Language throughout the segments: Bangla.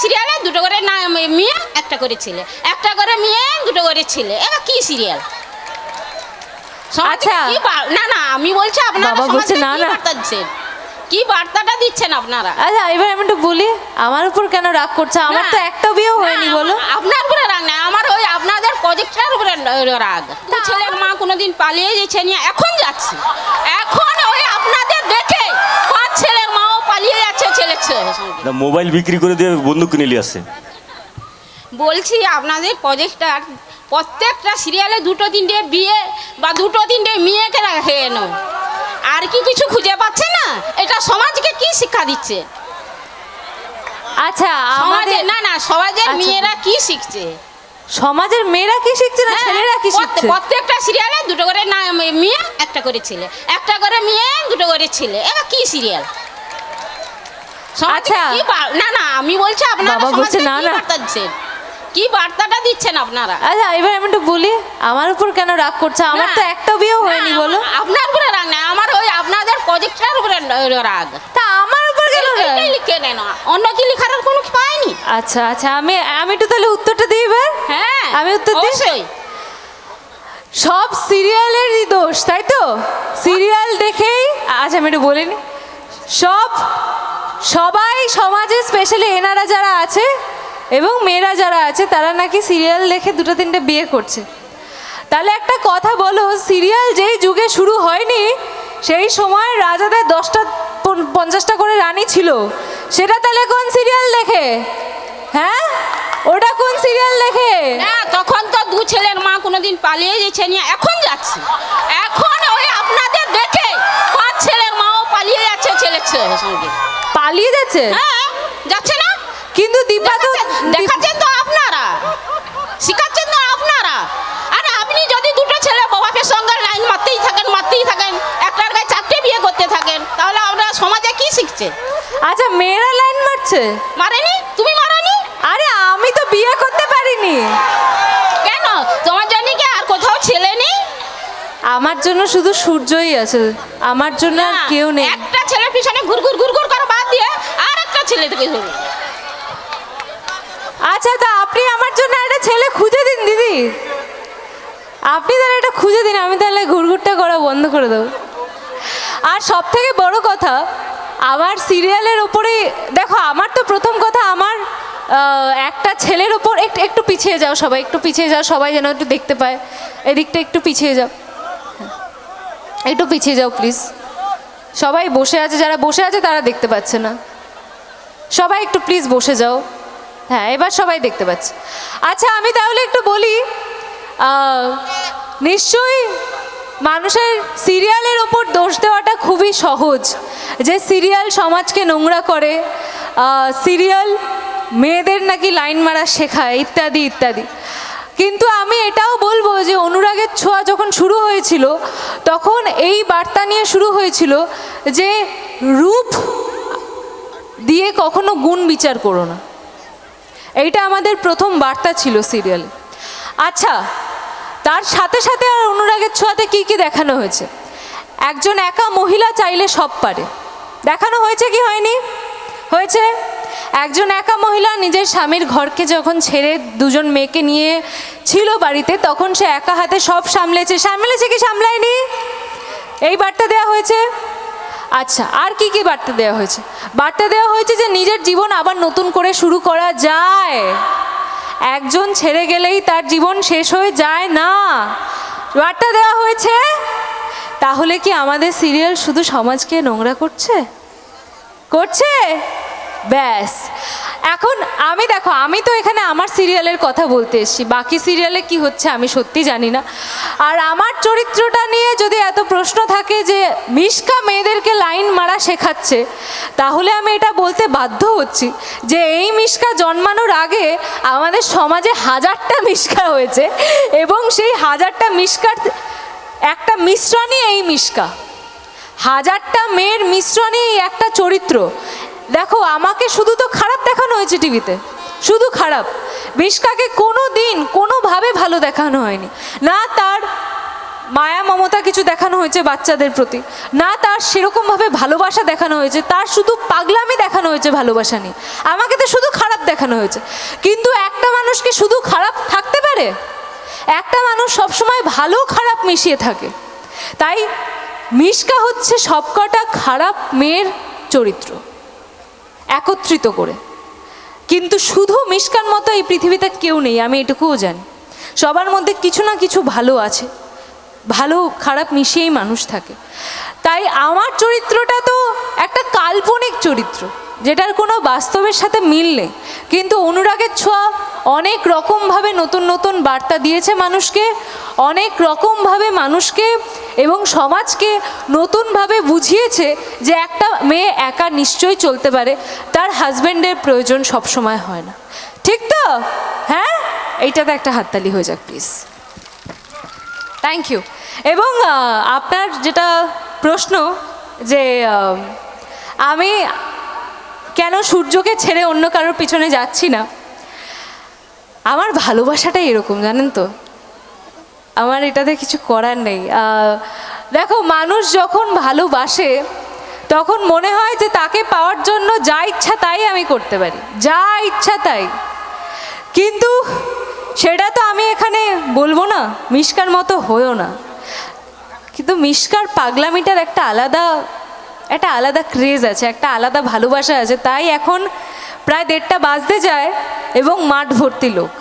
সিরিয়ালে দুটো করে না মেয়ে একটা করে ছেলে। একটা করে মেয়ে দুটো করে ছেলে। এটা কি সিরিয়াল? আচ্ছা। না না আমি বলছি আপনারা বাবা বলছে না, না। কি বার্তাটা দিচ্ছেন আপনারা? আচ্ছা এবার আমি একটু বলি আমার উপর কেন রাগ করছে? আমার তো একটা বিয়েও হয়নি বলো। আপনার উপরে রাগ না আমার ওই আপনাদের প্রজেক্টটার উপরে রাগ। ছেলের মা কোনোদিন পালিয়ে গেছে নিয়ে এখন যাচ্ছে। এখন ওই আপনাদের দেখে পাঁচ ছেলের মাও পালিয়ে না মোবাইল বিক্রি করে দিয়ে বন্দুক কিনে নিয়ে আসছে। বলছি আপনাদের প্রজেক্টটার প্রত্যেকটা সিরিয়ালে দুটো তিনটে বিয়ে বা দুটো তিনটে মেয়েকে রাখে এনো আর কি কিছু খুঁজে পাচ্ছে না? এটা সমাজকে কি শিক্ষা দিচ্ছে? আচ্ছা আমাদের না না সমাজের আচ্ছা। মেয়েরা কি শিখছে? সমাজের মেয়েরা কি শিখছে না হ্যাঁ, ছেলেরা কি শিখছে? প্রত্যেকটা সিরিয়ালে দুটো করে না মেয়ে একটা করে ছেলে। একটা করে মেয়ে দুটো করে ছেলে। এটা কি সিরিয়াল আচ্ছা। না না আমি বলছি আপনারা বাবা বলছে না, না। কি বার্তাটা দিচ্ছেন আপনারা? আচ্ছা এবার আমি একটু বলি আমার উপর কেন রাগ করছে? আমার তো একটা বিয়েও হয়নি বলো। আপনার উপরে রাগ না আমার ওই আপনাদের প্রজেক্টটার উপরে রাগ। তা আমার উপর কেন লিখে নেন অন্য কি লিখার কোনো পায়নি? আচ্ছা আচ্ছা আমি আমি একটু তাহলে উত্তরটা দিই এবার? হ্যাঁ আমি উত্তর দিই? সব সিরিয়ালেরই দোষ তাই তো? সিরিয়াল দেখেই আচ্ছা আমি একটু বলিনি সব সবাই সমাজে স্পেশালি এনারা যারা আছে এবং মেয়েরা যারা আছে, তারা নাকি সিরিয়াল দেখে দুটো তিনটে বিয়ে করছে। তাহলে একটা কথা বলো সিরিয়াল যেই যুগে শুরু হয়নি, সেই সময় রাজাদের দশটা পঞ্চাশটা করে রানী ছিল। সেটা তাহলে কোন সিরিয়াল দেখে? হ্যাঁ? ওটা কোন সিরিয়াল দেখে? তখন তো দু ছেলের মা কোনোদিন পালিয়ে গেছে নিয়ে এখন যাচ্ছে। এখন ওই আপনাদের দেখে পাঁচ ছেলের মাও পালিয়ে যাচ্ছে ছেলের সঙ্গে। পালিয়ে যাচ্ছে? হ্যাঁ যাচ্ছে না? কিন্তু দীপা তো দেখাচ্ছেন- তো আপনারা। শিখাচ্ছেন তো আপনারা। আরে আপনি যদি দুটো ছেলে বাবাকের সঙ্গে লাইন মারতেই থাকেন মারতেই থাকেন একটার গায়ে চারটে বিয়ে করতে থাকেন তাহলে আমরা সমাজে কি শিখছে? আচ্ছা মেয়েরা লাইন মারছে? মারেনি? তুমি মারনি? আরে আমি তো বিয়ে করতে পারিনি। কেন? তোমার জন্য কি আর কোথাও ছেলে নেই? আমার জন্য শুধু সূর্যই আছে। আমার জন্য আর কেউ নেই। একটা ছেলে পিছনে ঘুর ঘুর ঘুর ঘুর আর একটা ছেলে থেকে ধরুন। আচ্ছা তা আপনি আমার জন্য একটা ছেলে খুঁজে দিন, দিদি। আপনি তাহলে এটা খুঁজে দিন, আমি তাহলে ঘুরঘুরটা করা বন্ধ করে দেবো। আর সব থেকে বড় কথা, আমার সিরিয়ালের ওপরে, দেখো, আমার তো প্রথম কথা আমার একটা ছেলের ওপর একটু একটু পিছিয়ে যাও সবাই, একটু পিছিয়ে যাও, সবাই যেন একটু দেখতে পায়। এদিকটা একটু পিছিয়ে যাও। একটু পিছিয়ে যাও প্লিজ সবাই বসে আছে, যারা বসে আছে তারা দেখতে পাচ্ছে না। সবাই একটু প্লিজ বসে যাও। হ্যাঁ এবার সবাই দেখতে পাচ্ছি। আচ্ছা আমি তাহলে একটু বলি নিশ্চয়ই মানুষের সিরিয়ালের ওপর দোষ দেওয়াটা খুবই সহজ। যে সিরিয়াল সমাজকে নোংরা করে সিরিয়াল মেয়েদের নাকি লাইন মারা শেখায়, ইত্যাদি ইত্যাদি। কিন্তু আমি এটাও বলব যে অনুরাগের ছোঁয়া যখন শুরু হয়েছিল, তখন এই বার্তা নিয়ে শুরু হয়েছিল যে রূপ দিয়ে কখনো গুণ বিচার করো না। এইটা আমাদের প্রথম বার্তা ছিল সিরিয়ালে। আচ্ছা তার সাথে সাথে আর অনুরাগের ছোঁয়াতে কি কি দেখানো হয়েছে? একজন একা মহিলা চাইলে সব পারে। দেখানো হয়েছে কি হয়নি? হয়েছে। একজন একা মহিলা নিজের স্বামীর ঘরকে যখন ছেড়ে দুজন মেয়েকে নিয়ে ছিল বাড়িতে, তখন সে একা হাতে সব সামলেছে। সামলেছে কি সামলায়নি? এই বার্তা দেওয়া হয়েছে। আচ্ছা আর কি কি বার্তা দেওয়া হয়েছে? বার্তা দেওয়া হয়েছে যে নিজের জীবন আবার নতুন করে শুরু করা যায়। একজন ছেড়ে গেলেই তার জীবন শেষ হয়ে যায় না। বার্তা দেওয়া হয়েছে, তাহলে কি আমাদের সিরিয়াল শুধু সমাজকে নোংরা করছে? করছে? ব্যাস। এখন আমি দেখো, আমি তো এখানে আমার সিরিয়ালের কথা বলতে এসেছি। বাকি সিরিয়ালে কি হচ্ছে আমি সত্যি জানি না। আর আমার চরিত্রটা নিয়ে যদি এত প্রশ্ন থাকে যে মিশকা মেয়েদেরকে লাইন মারা শেখাচ্ছে, তাহলে আমি এটা বলতে বাধ্য হচ্ছি যে এই মিশকা জন্মানোর আগে আমাদের সমাজে হাজারটা মিশকা হয়েছে এবং সেই হাজারটা মিশকার একটা মিশ্রণই এই মিশকা। হাজারটা মেয়ের মিশ্রণে একটা চরিত্র। দেখো, আমাকে শুধু তো খারাপ দেখানো হয়েছে টিভিতে। শুধু খারাপ। মিশকাকে কোনো দিন কোনোভাবে ভালো দেখানো হয়নি। না তার মায়া মমতা কিছু দেখানো হয়েছে বাচ্চাদের প্রতি। না তার সেরকমভাবে ভালোবাসা দেখানো হয়েছে। তার শুধু পাগলামি দেখানো হয়েছে ভালোবাসা নিয়ে। আমাকে তো শুধু খারাপ দেখানো হয়েছে। কিন্তু একটা মানুষকে শুধু খারাপ থাকতে পারে? একটা মানুষ সবসময় ভালো খারাপ মিশিয়ে থাকে। তাই মিশকা হচ্ছে সবকটা খারাপ মেয়ের চরিত্র। একত্রিত করে। কিন্তু শুধু মিশকার মতো এই পৃথিবীতে কেউ নেই, আমি এটুকুও জানি। সবার মধ্যে কিছু না কিছু ভালো আছে। ভালো, খারাপ মিশিয়েই মানুষ থাকে। তাই আমার চরিত্রটা তো একটা কাল্পনিক চরিত্র। যেটার কোনো বাস্তবের সাথে মিল নেই। কিন্তু অনুরাগের ছোঁয়া অনেক রকমভাবে নতুন নতুন বার্তা দিয়েছে মানুষকে, অনেক রকমভাবে মানুষকে এবং সমাজকে নতুনভাবে বুঝিয়েছে যে একটা মেয়ে একা নিশ্চয়ই চলতে পারে, তার হাজব্যান্ডের প্রয়োজন সবসময় হয় না। ঠিক তো? হ্যাঁ? এইটাতে একটা হাততালি হয়ে যাক প্লিজ থ্যাংক ইউ এবং আপনার যেটা প্রশ্ন যে আমি কেন সূর্যকে ছেড়ে অন্য কারোর পিছনে যাচ্ছি না? আমার ভালোবাসাটাই এরকম, জানেন তো? আমার এটাতে কিছু করার নেই। দেখো, মানুষ যখন ভালোবাসে, তখন মনে হয় যে তাকে পাওয়ার জন্য যা ইচ্ছা তাই আমি করতে পারি, যা ইচ্ছা তাই। কিন্তু সেটা তো আমি এখানে বলব না মিষ্কার মতো হয়েও না। কিন্তু মিষ্কার পাগলামিটার একটা আলাদা একটা আলাদা ক্রেজ আছে, একটা আলাদা ভালোবাসা আছে। তাই এখন প্রায় দেড়টা বাজতে যায় এবং মাঠ ভর্তি লোক।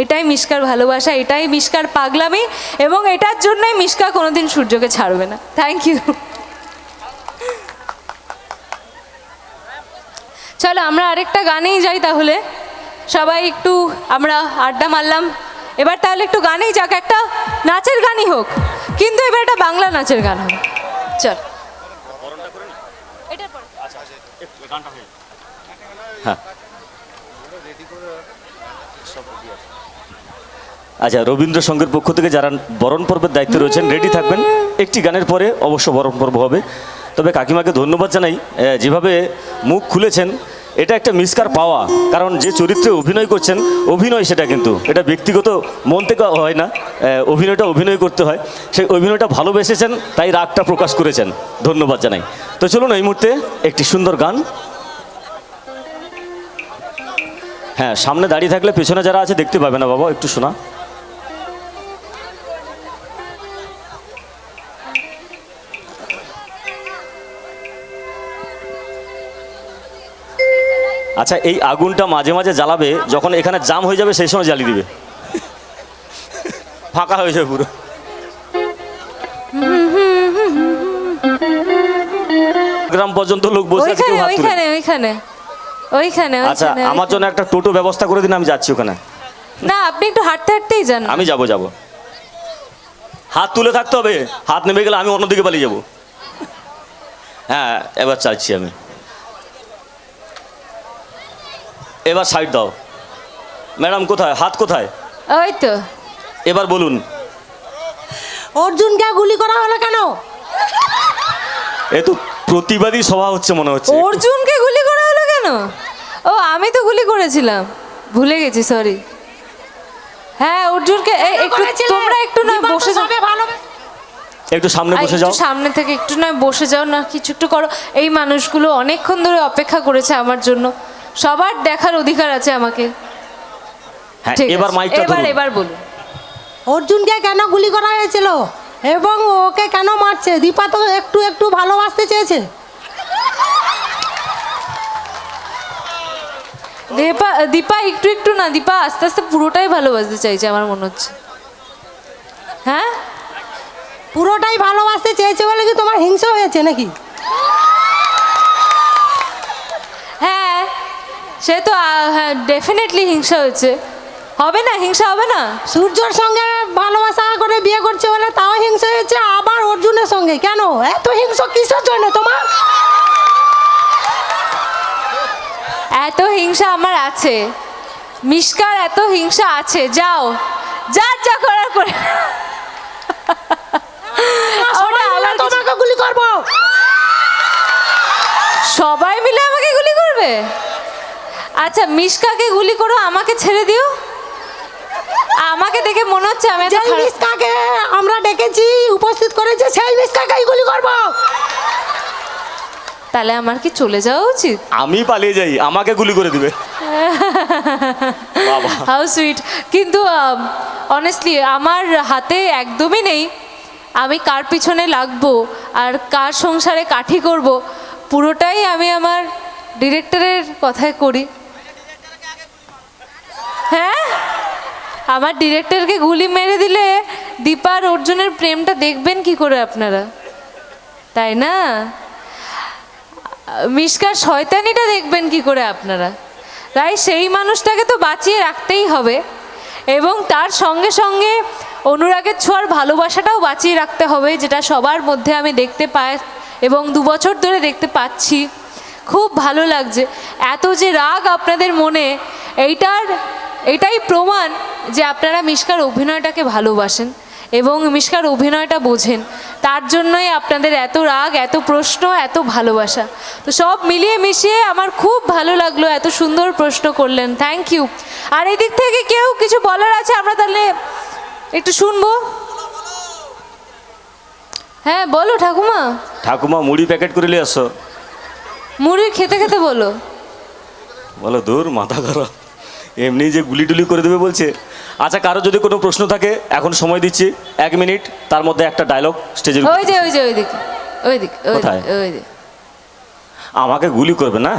এটাই মিষ্কার ভালোবাসা, এটাই মিষ্কার পাগলামি এবং এটার জন্যই মিষ্কা কোনোদিন সূর্যকে ছাড়বে না। থ্যাংক ইউ চলো, আমরা আরেকটা গানেই যাই তাহলে। সবাই একটু আমরা আড্ডা মারলাম। এবার তাহলে একটু গানেই যাক, একটা নাচের গানই হোক। কিন্তু এবার একটা বাংলা নাচের গান হবে। চল এটার পরে হ্যাঁ আচ্ছা রবীন্দ্রসঙ্গের পক্ষ থেকে যারা বরণ পর্বের দায়িত্বে রয়েছেন রেডি থাকবেন। একটি গানের পরে অবশ্য বরণ পর্ব হবে। তবে কাকিমাকে ধন্যবাদ জানাই। যেভাবে মুখ খুলেছেন এটা একটা মিসকার পাওয়া, কারণ যে চরিত্রে অভিনয় করছেন, অভিনয় সেটা কিন্তু। এটা ব্যক্তিগত মন থেকে হয় না অভিনয়টা অভিনয় করতে হয়। সেই অভিনয়টা ভালোবেসেছেন, তাই রাগটা প্রকাশ করেছেন। ধন্যবাদ জানাই। তো চলুন এই মুহূর্তে একটি সুন্দর গান। হ্যাঁ সামনে দাঁড়িয়ে থাকলে পেছনে যারা আছে দেখতে পাবে না বাবা, একটু শোনা। আচ্ছা এই আগুনটা মাঝে মাঝে জ্বালাবে যখন এখানে জাম হয়ে যাবে সেই সময় জ্বালিয়ে দিবে। ফাঁকা হয়ে যাবে পুরো। গ্রাম পর্যন্ত লোক বসে আছে কেউ ওইখানে হাত ওইখানে ওইখানে ওইখানে। আচ্ছা আমার জন্য একটা টোটো ব্যবস্থা করে দিন আমি যাচ্ছি ওখানে। না আপনি একটু হাঁটতে হাঁটতেই যান। আমি যাব যাব। হাত তুলে থাকতে হবে হাত নেমে গেলে আমি অন্যদিকে পালিয়ে যাব। হ্যাঁ এবার চাইছি আমি। এবার সাইড দাও। ম্যাডাম কোথায়? হাত কোথায়? ওই তো। এবার বলুন। অর্জুনকে গুলি করা হলো কেন? এ তো প্রতিবাদী সভা হচ্ছে মনে হচ্ছে। অর্জুনকে গুলি করা হলো কেন? ও আমি তো গুলি করেছিলাম। ভুলে গেছি সরি হ্যাঁ অর্জুনকে একটু তোমরা একটু না বসে যাও। একটু সামনে বসে যাও। সামনে থেকে একটু না বসে যাও না কিছু একটু করো। এই মানুষগুলো অনেকক্ষণ ধরে অপেক্ষা করেছে আমার জন্য। সবার দেখার অধিকার আছে আমাকে। হ্যাঁ ঠিক এবার আছে। মাইকটা এবার ধরুন। এবার বলুন। অর্জুনকে কেন গুলি করা হয়েছিল? এবং ওকে কেন মারছে? দীপা তো একটু একটু ভালোবাসতে চেয়েছে। দীপা দীপা একটু একটু না দীপা আস্তে আস্তে পুরোটাই ভালোবাসতে চাইছে আমার মনে হচ্ছে। হ্যাঁ? পুরোটাই ভালোবাসতে চেয়েছে বলে কি তোমার হিংসা হয়েছে নাকি হ্যাঁ সে তো হ্যাঁ ডেফিনেটলি হিংসা হয়েছে। হবে না হিংসা হবে না? সূর্যর সঙ্গে ভালোবাসা করে বিয়ে করছে বলে তাও হিংসা হয়েছে আবার অর্জুনের সঙ্গে? কেন? এত হিংসা কিসের জন্য তোমার? এত হিংসা আমার আছে। মিষ্কার এত হিংসা আছে। যাও। যার যা করার করে। ওটা সবাই মিলে আবার তোমাকে গুলি করব। সবাই মিলে আচ্ছা মিষ্কাকে গুলি করো আমাকে ছেড়ে দিও? আমাকে দেখে মনে হচ্ছে আমি যেই খারাপ- মিসকাকে আমরা ডেকেছি উপস্থিত করেছি সেই মিসকাকেই গুলি করব। তাহলে আমার কি চলে যাওয়া উচিত? আমি পালিয়ে যাই আমাকে গুলি করে দিবে। বাবা। How sweet. কিন্তু অনেস্টলি আমার হাতে একদমই নেই। আমি কার পিছনে লাগবো আর কার সংসারে কাঠি করব পুরোটাই আমি আমার ডিরেক্টরের কথায় করি। আমার ডিরেক্টরকে গুলি মেরে দিলে দীপা আর অর্জুনের প্রেমটা দেখবেন কি করে আপনারা? তাই না? মিষ্কার শয়তানিটা দেখবেন কি করে আপনারা? তাই সেই মানুষটাকে তো বাঁচিয়ে রাখতেই হবে এবং তার সঙ্গে সঙ্গে অনুরাগের ছোঁয়ার ভালোবাসাটাও বাঁচিয়ে রাখতে হবে, যেটা সবার মধ্যে আমি দেখতে পাই এবং দু বছর ধরে দেখতে পাচ্ছি। খুব ভালো লাগছে। এত যে রাগ আপনাদের মনে, এইটার এটাই প্রমাণ যে আপনারা মিষ্কার অভিনয়টাকে ভালোবাসেন এবং মিশকার অভিনয়টা বোঝেন। তার জন্যই আপনাদের এত রাগ এত প্রশ্ন এত ভালোবাসা। তো সব মিলিয়ে মিশিয়ে আমার খুব ভালো লাগল এত সুন্দর প্রশ্ন করলেন। থ্যাংক ইউ আর এদিক থেকে কেউ কিছু বলার আছে? আমরা তাহলে একটু শুনব। হ্যাঁ বলো ঠাকুমা। ঠাকুমা মুড়ি প্যাকেট করে নিয়ে আসো। মুড়ি খেতে খেতে বলো। বলো দূর মাথা খারাপ এমনি যে গুলি টুলি করে দেবে বলছে। আচ্ছা কারও যদি কোনো প্রশ্ন থাকে এখন সময় দিচ্ছি এক মিনিট তার মধ্যে একটা ডায়লগ ওই যে ওই যে ওই দিকে আমাকে গুলি করবে না?